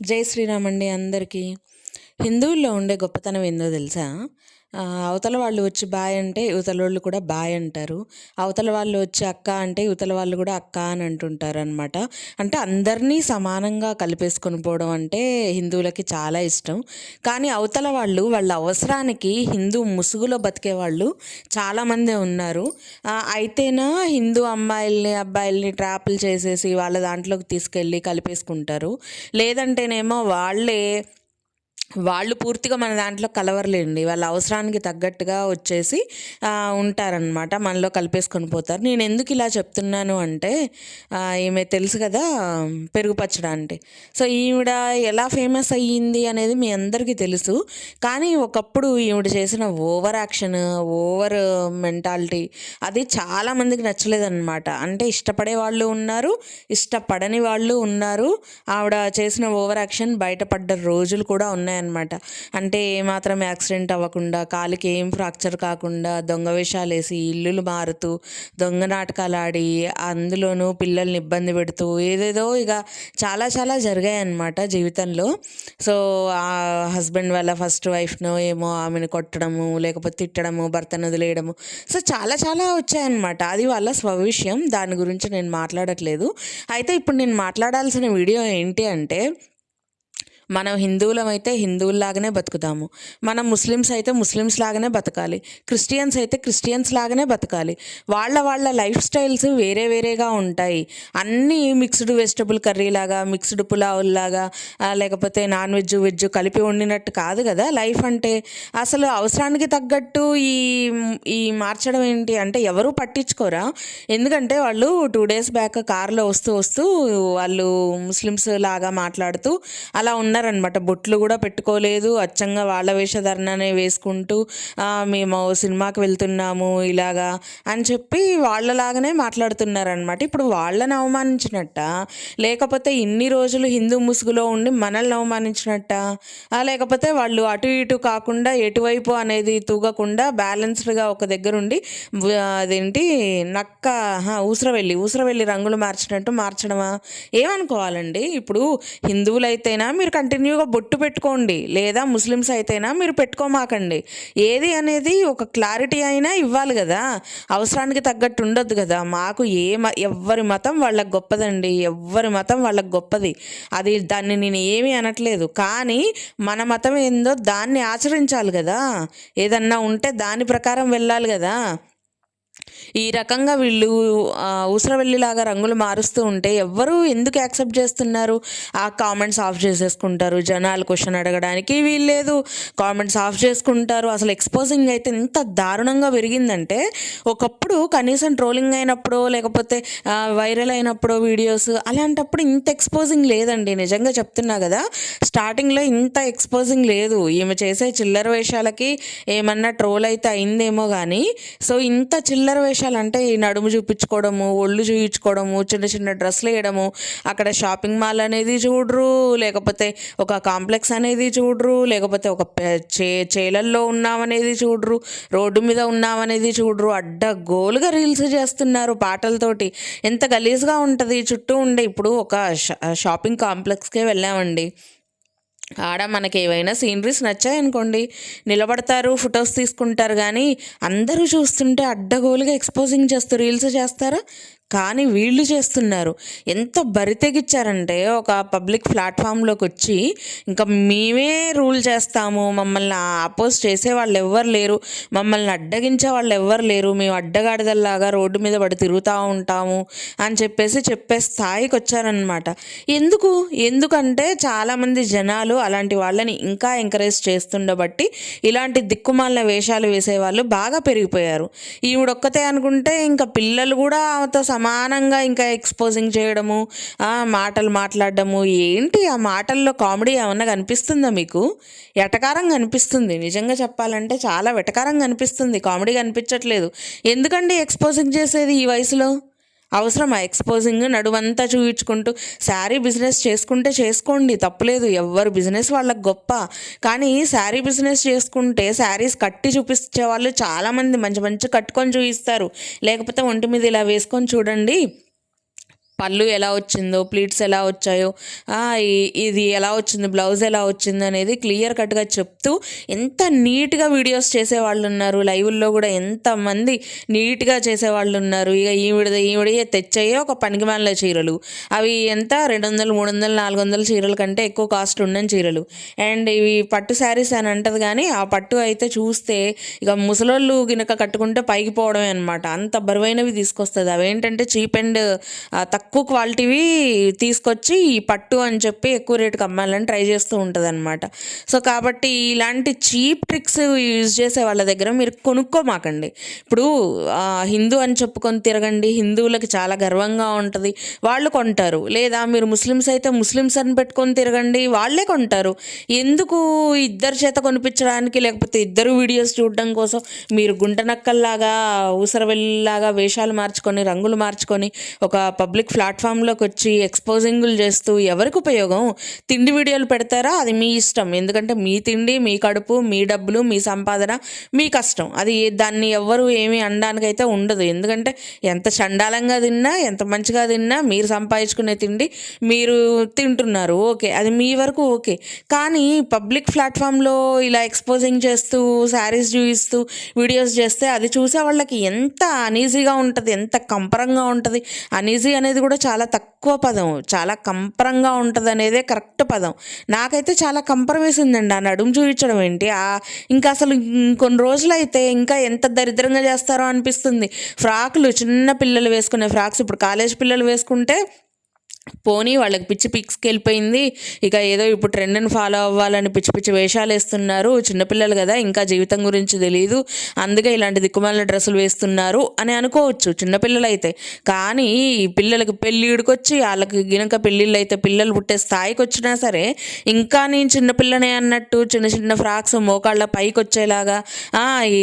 జై శ్రీరామ్ అండి అందరికీ. హిందువుల్లో ఉండే గొప్పతనం ఏందో తెలుసా? అవతల వాళ్ళు వచ్చి బాయ్ అంటే యువతల వాళ్ళు కూడా బాయ్ అంటారు. అవతల వాళ్ళు వచ్చి అక్క అంటే యువతల వాళ్ళు కూడా అక్క అని అంటుంటారు అనమాట అంటే అందరినీ సమానంగా కలిపేసుకొని పోవడం అంటే హిందువులకి చాలా ఇష్టం. కానీ అవతల వాళ్ళు వాళ్ళ అవసరానికి హిందూ ముసుగులో బతికే వాళ్ళు చాలామందే ఉన్నారు. అయితేనా హిందూ అమ్మాయిల్ని అబ్బాయిల్ని ట్రాపులు చేసేసి వాళ్ళ దాంట్లోకి తీసుకెళ్ళి కలిపేసుకుంటారు. లేదంటేనేమో వాళ్ళే వాళ్ళు పూర్తిగా మన దాంట్లో కలవరలేండి. వాళ్ళ అవసరానికి తగ్గట్టుగా వచ్చేసి ఉంటారనమాట మనలో కలిపేసుకొని పోతారు. నేను ఎందుకు ఇలా చెప్తున్నాను అంటే ఈమె తెలుసు కదా పెరుగు పచ్చడి అంటే. సో ఈవిడ ఎలా ఫేమస్ అయ్యింది అనేది మీ అందరికీ తెలుసు. కానీ ఒకప్పుడు ఈవిడ చేసిన ఓవర్ యాక్షన్ ఓవర్ మెంటాలిటీ అది చాలామందికి నచ్చలేదన్నమాట. అంటే ఇష్టపడే వాళ్ళు ఉన్నారు ఇష్టపడని వాళ్ళు ఉన్నారు. ఆవిడ చేసిన ఓవర్ యాక్షన్ బయటపడ్డ రోజులు కూడా ఉన్నాయి. ఉన్నాయన్నమాట. అంటే ఏమాత్రం యాక్సిడెంట్ అవ్వకుండా కాలికి ఏం ఫ్రాక్చర్ కాకుండా దొంగ వేషాలు వేసి ఇల్లులు మారుతూ దొంగ నాటకాలు ఆడి అందులోనూ పిల్లల్ని ఇబ్బంది పెడుతూ ఏదేదో ఇక చాలా చాలా జరిగాయి అన్నమాట జీవితంలో. సో ఆ హస్బెండ్ వాళ్ళ ఫస్ట్ వైఫ్ను ఏమో ఆమెను కొట్టడము లేకపోతే తిట్టడము భర్తను వదిలేయడము. సో చాలా చాలా వచ్చాయన్నమాట. అది వాళ్ళ స్వవిషయం. దాని గురించి నేను మాట్లాడట్లేదు. అయితే ఇప్పుడు నేను మాట్లాడాల్సిన వీడియో ఏంటి అంటే మనం హిందువులం అయితే హిందువుల్లాగానే బతుకుతాము. మనం ముస్లిమ్స్ అయితే ముస్లిమ్స్ లాగానే బతకాలి. క్రిస్టియన్స్ అయితే క్రిస్టియన్స్ లాగానే బతకాలి. వాళ్ళ వాళ్ళ లైఫ్ స్టైల్స్ వేరే వేరేగా ఉంటాయి. అన్నీ మిక్స్డ్ వెజిటబుల్ కర్రీ లాగా మిక్స్డ్ పులావ్ లాగా లేకపోతే నాన్ వెజ్ వెజ్ కలిపి వండినట్టు కాదు కదా లైఫ్ అంటే. అసలు అవసరానికి తగ్గట్టు ఈ ఈ మార్చడం ఏంటి అంటే ఎవరు పట్టించుకోరా? ఎందుకంటే వాళ్ళు టూ డేస్ బ్యాక్ కార్లో వస్తూ వస్తూ వాళ్ళు ముస్లిమ్స్ లాగా మాట్లాడుతూ అలా అన్నారనమాట బొట్లు కూడా పెట్టుకోలేదు. అచ్చంగా వాళ్ళ వేషధరణనే వేసుకుంటూ మేము సినిమాకి వెళ్తున్నాము ఇలాగా అని చెప్పి వాళ్ళలాగానే మాట్లాడుతున్నారనమాట ఇప్పుడు వాళ్ళని అవమానించినట్ట? లేకపోతే ఇన్ని రోజులు హిందూ ముసుగులో ఉండి మనల్ని అవమానించినట్ట? లేకపోతే వాళ్ళు అటు ఇటు కాకుండా ఎటువైపు అనేది తూగకుండా బ్యాలెన్స్డ్గా ఒక దగ్గర ఉండి అదేంటి నక్క ఊసరవెల్లి ఊసరవెల్లి రంగులు మార్చినట్టు మార్చడమా? ఏమనుకోవాలండి? ఇప్పుడు హిందువులైతేనా? మీరు కంటిన్యూగా బొట్టు పెట్టుకోండి. లేదా ముస్లిమ్స్ అయితేనా మీరు పెట్టుకోమాకండి. ఏది అనేది ఒక క్లారిటీ అయినా ఇవ్వాలి కదా. అవసరానికి తగ్గట్టు ఉండొద్దు కదా. మాకు ఏ మ ఎవ్వరి మతం వాళ్ళకి గొప్పదండి. ఎవ్వరి మతం వాళ్ళకి గొప్పది. అది దాన్ని నేను ఏమీ అనట్లేదు. కానీ మన మతం ఏందో దాన్ని ఆచరించాలి కదా. ఏదన్నా ఉంటే దాని ప్రకారం వెళ్ళాలి కదా. ఈ రకంగా వీళ్ళు ఉసిరవెల్లిలాగా రంగులు మారుస్తూ ఉంటే ఎవ్వరూ ఎందుకు యాక్సెప్ట్ చేస్తున్నారు? ఆ కామెంట్స్ ఆఫ్ చేసేసుకుంటారు. జనాలు క్వశ్చన్ అడగడానికి వీల్లేదు. కామెంట్స్ ఆఫ్ చేసుకుంటారు. అసలు ఎక్స్పోజింగ్ అయితే ఎంత దారుణంగా పెరిగిందంటే ఒకప్పుడు కనీసం ట్రోలింగ్ అయినప్పుడు లేకపోతే వైరల్ అయినప్పుడు వీడియోస్ అలాంటప్పుడు ఇంత ఎక్స్పోజింగ్ లేదండి. నిజంగా చెప్తున్నా కదా స్టార్టింగ్లో ఇంత ఎక్స్పోజింగ్ లేదు. ఈమె చేసే చిల్లర వేషాలకి ఏమన్నా ట్రోల్ అయితే అయిందేమో కానీ సో ఇంత చిల్లర వేషాలు అంటే ఈ నడుము చూపించుకోవడము ఒళ్ళు చూపించుకోవడము చిన్న చిన్న డ్రెస్సులు వేయడము అక్కడ షాపింగ్ మాల్ అనేది చూడరు లేకపోతే ఒక కాంప్లెక్స్ అనేది చూడరు లేకపోతే ఒక చే చేలల్లో ఉన్నామనేది చూడరు రోడ్డు మీద ఉన్నామనేది చూడరు. అడ్డ గోలుగా రీల్స్ చేస్తున్నారు పాటలతోటి. ఎంత గలీజ్గా ఉంటుంది చుట్టూ ఉండే. ఇప్పుడు ఒక షా- షాపింగ్ కాంప్లెక్స్కే వెళ్ళామండి. ఆడ మనకి ఏవైనా సీనరీస్ నచ్చాయనుకోండి నిలబడతారు ఫొటోస్ తీసుకుంటారు కానీ అందరూ చూస్తుంటే అడ్డగోలుగా ఎక్స్పోజింగ్ చేస్తూ రీల్స్ చేస్తారా? కానీ వీళ్ళు చేస్తున్నారు. ఎంత బరితెగిచ్చారంటే ఒక పబ్లిక్ ప్లాట్ఫామ్లోకి వచ్చి ఇంకా మేమే రూల్ చేస్తాము. మమ్మల్ని అపోజ్ చేసే వాళ్ళు ఎవ్వరు లేరు. మమ్మల్ని అడ్డగించే వాళ్ళు ఎవ్వరు లేరు. మేము అడ్డగాడిదల్లాగా రోడ్డు మీద పడి తిరుగుతూ ఉంటాము. అని చెప్పేసి చెప్పే స్థాయికి వచ్చారనమాట ఎందుకు? ఎందుకంటే చాలామంది జనాలు అలాంటి వాళ్ళని ఇంకా ఎంకరేజ్ చేస్తుండబట్టి ఇలాంటి దిక్కుమాలిన వేషాలు వేసేవాళ్ళు బాగా పెరిగిపోయారు. ఈవిడొక్కతే అనుకుంటే ఇంకా పిల్లలు కూడా ఆమెతో సమానంగా ఇంకా ఎక్స్పోజింగ్ చేయడము ఆ, మాటలు మాట్లాడడము ఏంటి ఆ మాటల్లో కామెడీ ఏమన్నా కనిపిస్తుందా మీకు? ఎటకారం కనిపిస్తుంది నిజంగా చెప్పాలంటే చాలా వెటకారం కనిపిస్తుంది కామెడీ కనిపించట్లేదు. ఎందుకండి ఎక్స్పోజింగ్ చేసేది ఈ వయసులో? అవసరమా? ఎక్స్పోజింగ్ నడువంతా చూపించుకుంటూ శారీ బిజినెస్ చేసుకుంటే చేసుకోండి తప్పులేదు. ఎవరు బిజినెస్ వాళ్ళకి గొప్ప. కానీ శారీ బిజినెస్ చేసుకుంటే శారీస్ కట్టి చూపించే వాళ్ళు చాలామంది మంచి మంచి కట్టుకొని చూపిస్తారు లేకపోతే ఒంటి మీద ఇలా వేసుకొని చూడండి. పళ్ళు ఎలా వచ్చిందో ప్లీట్స్ ఎలా వచ్చాయో ఇది ఎలా వచ్చింది బ్లౌజ్ ఎలా వచ్చింది అనేది క్లియర్ కట్గా చెప్తూ ఎంత నీట్గా వీడియోస్ చేసేవాళ్ళు ఉన్నారు. లైవ్ల్లో కూడా ఎంతమంది నీట్గా చేసేవాళ్ళు ఉన్నారు. ఇక ఈవిడ ఈవిడ తెచ్చాయే ఒక పనికిమాల చీరలు. అవి ఎంత? రెండు వందలు మూడు వందలు నాలుగు వందల చీరల కంటే ఎక్కువ కాస్ట్ ఉండని చీరలు. అండ్ ఇవి పట్టు శారీస్ అని అంటది కానీ ఆ పట్టు అయితే చూస్తే ఇక ముసలోళ్ళు గినక కట్టుకుంటే పైకి పోవడమే అనమాట అంత బరువైనవి తీసుకొస్తుంది. అవేంటంటే చీప్ అండ్ తక్కువ తక్కువ క్వాలిటీవి తీసుకొచ్చి ఈ పట్టు అని చెప్పి ఎక్కువ రేటుకి అమ్మాలని ట్రై చేస్తూ ఉంటుంది అనమాట సో కాబట్టి ఇలాంటి చీప్ ట్రిక్స్ యూజ్ చేసే వాళ్ళ దగ్గర మీరు కొనుక్కోమాకండి. ఇప్పుడు హిందూ అని చెప్పుకొని తిరగండి హిందువులకి చాలా గర్వంగా ఉంటుంది. వాళ్ళు కొంటారు. లేదా మీరు ముస్లిమ్స్ అయితే ముస్లిమ్స్ అని పెట్టుకొని తిరగండి వాళ్ళే కొంటారు. ఎందుకు ఇద్దరు చేత కొనిపించడానికి లేకపోతే ఇద్దరు వీడియోస్ చూడడం కోసం మీరు గుంటనక్కల్లాగా ఊసరవెల్లిలాగా వేషాలు మార్చుకొని రంగులు మార్చుకొని ఒక పబ్లిక్ ప్లాట్ఫామ్లోకి వచ్చి ఎక్స్పోజింగులు చేస్తూ ఎవరికి ఉపయోగం? తిండి వీడియోలు పెడతారా? అది మీ ఇష్టం. ఎందుకంటే మీ తిండి మీ కడుపు మీ డబ్బులు మీ సంపాదన మీ కష్టం. అది దాన్ని ఎవ్వరు ఏమీ అనడానికైతే ఉండదు. ఎందుకంటే ఎంత చండాలంగా తిన్నా ఎంత మంచిగా తిన్నా మీరు సంపాదించుకునే తిండి మీరు తింటున్నారు. ఓకే. అది మీ వరకు ఓకే. కానీ పబ్లిక్ ప్లాట్ఫామ్లో ఇలా ఎక్స్పోజింగ్ చేస్తూ శారీస్ చూపిస్తూ వీడియోస్ చేస్తే అది చూసే వాళ్ళకి ఎంత అనీజీగా ఉంటుంది ఎంత కంపరంగా ఉంటుంది. అనీజీ అనేది కూడా చాలా తక్కువ పదం. చాలా కంపరంగా ఉంటుంది అనేదే కరెక్ట్ పదం. నాకైతే చాలా కంపరం వేసిందండి ఆ నడుము చూపించడం ఏంటి. ఆ ఇంకా అసలు ఇంకొన్ని రోజులైతే ఇంకా ఎంత దరిద్రంగా చేస్తారో అనిపిస్తుంది. ఫ్రాకులు చిన్న పిల్లలు వేసుకునే ఫ్రాక్స్ ఇప్పుడు కాలేజ్ పిల్లలు వేసుకుంటే పోనీ వాళ్ళకి పిచ్చి పిక్స్కి వెళ్ళిపోయింది ఇక ఏదో ఇప్పుడు ట్రెండ్ని ఫాలో అవ్వాలని పిచ్చి పిచ్చి వేషాలు వేస్తున్నారు. చిన్నపిల్లలు కదా ఇంకా జీవితం గురించి తెలియదు అందుకే ఇలాంటి దిక్కుమాలిన డ్రెస్సులు వేస్తున్నారు అని అనుకోవచ్చు చిన్నపిల్లలు అయితే కానీ ఈ పిల్లలకి పెళ్ళిడికొచ్చి వాళ్ళకి గినక పెళ్ళిళ్ళు అయితే పిల్లలు పుట్టే స్థాయికి వచ్చినా సరే ఇంకా నేను చిన్నపిల్లనే అన్నట్టు చిన్న చిన్న ఫ్రాక్స్ మోకాళ్ళ పైకి వచ్చేలాగా ఈ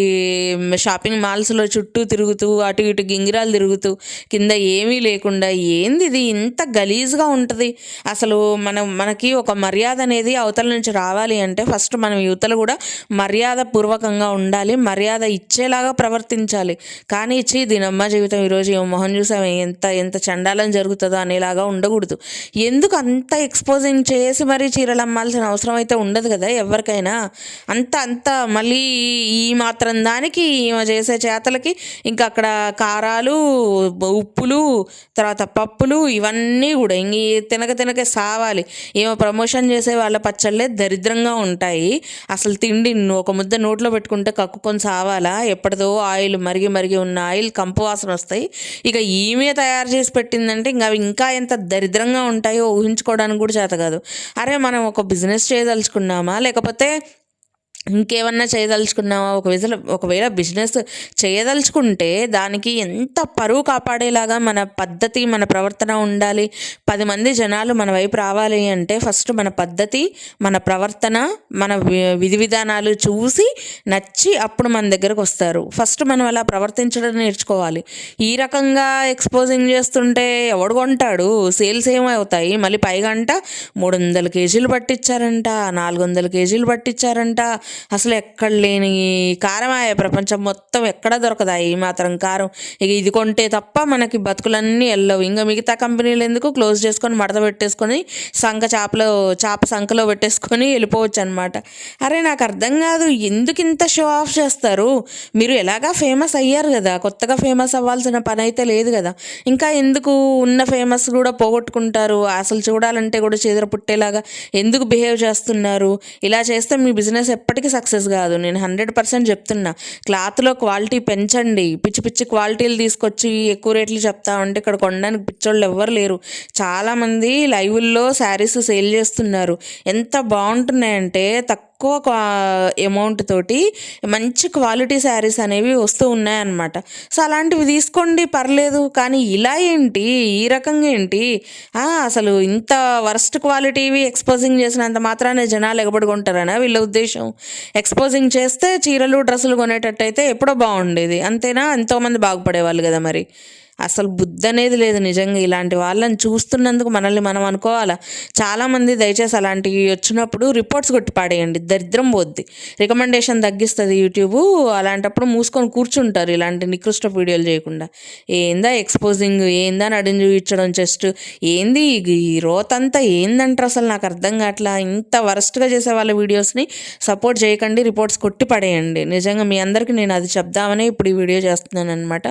షాపింగ్ మాల్స్లో చుట్టూ తిరుగుతూ అటు ఇటు గింగిరాలు తిరుగుతూ కింద ఏమీ లేకుండా ఏంది ఇది ఇంత రిలీజ్గా ఉంటుంది. అసలు మనం మనకి ఒక మర్యాద అనేది అవతల నుంచి రావాలి అంటే ఫస్ట్ మనం యువతలు కూడా మర్యాద పూర్వకంగా ఉండాలి మర్యాద ఇచ్చేలాగా ప్రవర్తించాలి. కానీ ఇచ్చి దీని అమ్మ జీవితం ఈరోజు మొహం చూసాం ఎంత ఎంత చండాలం జరుగుతుందో అనేలాగా ఉండకూడదు. ఎందుకు అంత ఎక్స్పోజింగ్ చేసి మరీ చీరలు అమ్మాల్సిన అవసరం అయితే ఉండదు కదా ఎవరికైనా. అంత అంత మళ్ళీ ఈ మాత్రం దానికి ఈమె చేసే చేతలకి ఇంకా అక్కడ కారాలు ఉప్పులు తర్వాత పప్పులు ఇవన్నీ కూడా. ఇంక ఈ తినక తినక సావాలి. ఏమో ప్రమోషన్ చేసే వాళ్ళ పచ్చళ్ళే దరిద్రంగా ఉంటాయి. అసలు తిండి ఒక ముద్ద నోట్లో పెట్టుకుంటే కక్కుకొని సావాలా? ఎప్పటిదో ఆయిల్ మరిగి మరిగి ఉన్న ఆయిల్ కంపు వాసన వస్తాయి. ఇక ఈమె తయారు చేసి పెట్టిందంటే ఇంకా అవి ఇంకా ఎంత దరిద్రంగా ఉంటాయో ఊహించుకోవడానికి కూడా చేత కాదు. అరే మనం ఒక బిజినెస్ చేయదలుచుకున్నామా? లేకపోతే ఇంకేమన్నా చేయదలుచుకున్నావా? ఒకవేళ ఒకవేళ బిజినెస్ చేయదలుచుకుంటే దానికి ఎంత పరువు కాపాడేలాగా మన పద్ధతి మన ప్రవర్తన ఉండాలి. పది మంది జనాలు మన వైపు రావాలి అంటే ఫస్ట్ మన పద్ధతి మన ప్రవర్తన మన విధి విధానాలు చూసి నచ్చి అప్పుడు మన దగ్గరకు వస్తారు. ఫస్ట్ మనం అలా ప్రవర్తించడం నేర్చుకోవాలి. ఈ రకంగా ఎక్స్పోజింగ్ చేస్తుంటే ఎవడు కొంటాడు? సేల్స్ ఏమవుతాయి? మళ్ళీ పైగంట మూడు వందల కేజీలు పట్టించారంట నాలుగు వందల కేజీలు పట్టించారంట అసలు ఎక్కడ లేని కారమాయ ప్రపంచం మొత్తం ఎక్కడ దొరకదా ఈ మాత్రం కారం? ఇక ఇది కొంటే తప్ప మనకి బతుకులన్నీ వెళ్ళవు ఇంకా మిగతా కంపెనీలు ఎందుకు క్లోజ్ చేసుకొని మడత పెట్టేసుకొని సంఖ చేపలో చేప సంఖలో పెట్టేసుకొని వెళ్ళిపోవచ్చు అనమాట అరే నాకు అర్థం కాదు. ఎందుకు ఇంత షో ఆఫ్ చేస్తారు? మీరు ఎలాగా ఫేమస్ అయ్యారు కదా? కొత్తగా ఫేమస్ అవ్వాల్సిన పని అయితే లేదు కదా? ఇంకా ఎందుకు ఉన్న ఫేమస్ కూడా పోగొట్టుకుంటారు? అసలు చూడాలంటే కూడా చేదర పుట్టేలాగా ఎందుకు బిహేవ్ చేస్తున్నారు? ఇలా చేస్తే మీ బిజినెస్ ఎప్పటికీ సక్సెస్ కాదు. నేను హండ్రెడ్ పర్సెంట్ చెప్తున్నా. క్లాత్లో క్వాలిటీ పెంచండి. పిచ్చి పిచ్చి క్వాలిటీలు తీసుకొచ్చి ఎక్కువ రేట్లు చెప్తా ఉంటే ఇక్కడ కొనడానికి పిచ్చోళ్ళు ఎవ్వరు లేరు. చాలామంది లైవ్ల్లో శారీస్ సేల్ చేస్తున్నారు. ఎంత బాగుంటున్నాయంటే తక్కువ అమౌంట్ తోటి మంచి క్వాలిటీ శారీస్ అనేవి వస్తూ ఉన్నాయన్నమాట. సో అలాంటివి తీసుకోండి పర్లేదు కానీ ఇలా ఏంటి? ఈ రకంగా ఏంటి? అసలు ఇంత వర్స్ట్ క్వాలిటీవి ఎక్స్పోజింగ్ చేసినంత మాత్రాన జనాలు ఎగబడుకుంటారనా వీళ్ళ ఉద్దేశం? ఎక్స్పోజింగ్ చేస్తే చీరలు డ్రెస్సులు కొనేటట్టయితే ఎప్పుడో బాగుండేది. అంతేనా? ఎంతోమంది బాగుపడేవాళ్ళు కదా మరి. అసలు బుద్ధి అనేది లేదు నిజంగా ఇలాంటి వాళ్ళని చూస్తున్నందుకు మనల్ని మనం అనుకోవాలా? చాలామంది దయచేసి అలాంటివి వచ్చినప్పుడు రిపోర్ట్స్ కొట్టి పాడేయండి. దరిద్రం పోద్ది. రికమెండేషన్ తగ్గిస్తుంది యూట్యూబ్ అలాంటప్పుడు మూసుకొని కూర్చుంటారు ఇలాంటి నికృష్ట వీడియోలు చేయకుండా. ఏందా ఎక్స్పోజింగ్ ఏందా నడిని చూపించడం జస్ట్ ఏంది ఈ రోతంతా ఏందంటారు అసలు? నాకు అర్థం కావట్లా. ఇంత వరస్ట్గా చేసే వాళ్ళ వీడియోస్ని సపోర్ట్ చేయకండి రిపోర్ట్స్ కొట్టి పడేయండి. నిజంగా మీ అందరికీ నేను అది చెప్దామని ఇప్పుడు ఈ వీడియో చేస్తున్నాను అనమాట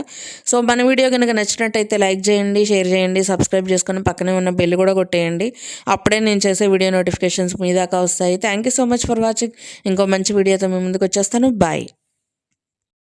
సో మన వీడియో కనుక నచ్చినట్టయితే లైక్ చేయండి షేర్ చేయండి సబ్స్క్రైబ్ చేసుకొని పక్కనే ఉన్న బెల్ కూడా కొట్టేయండి. అప్పుడే నేను చేసే వీడియో నోటిఫికేషన్స్ మీ దాకా వస్తాయి. Thank you so much for watching ఇంకో మంచి వీడియోతో మీ ముందుకు వచ్చేస్తాను. బాయ్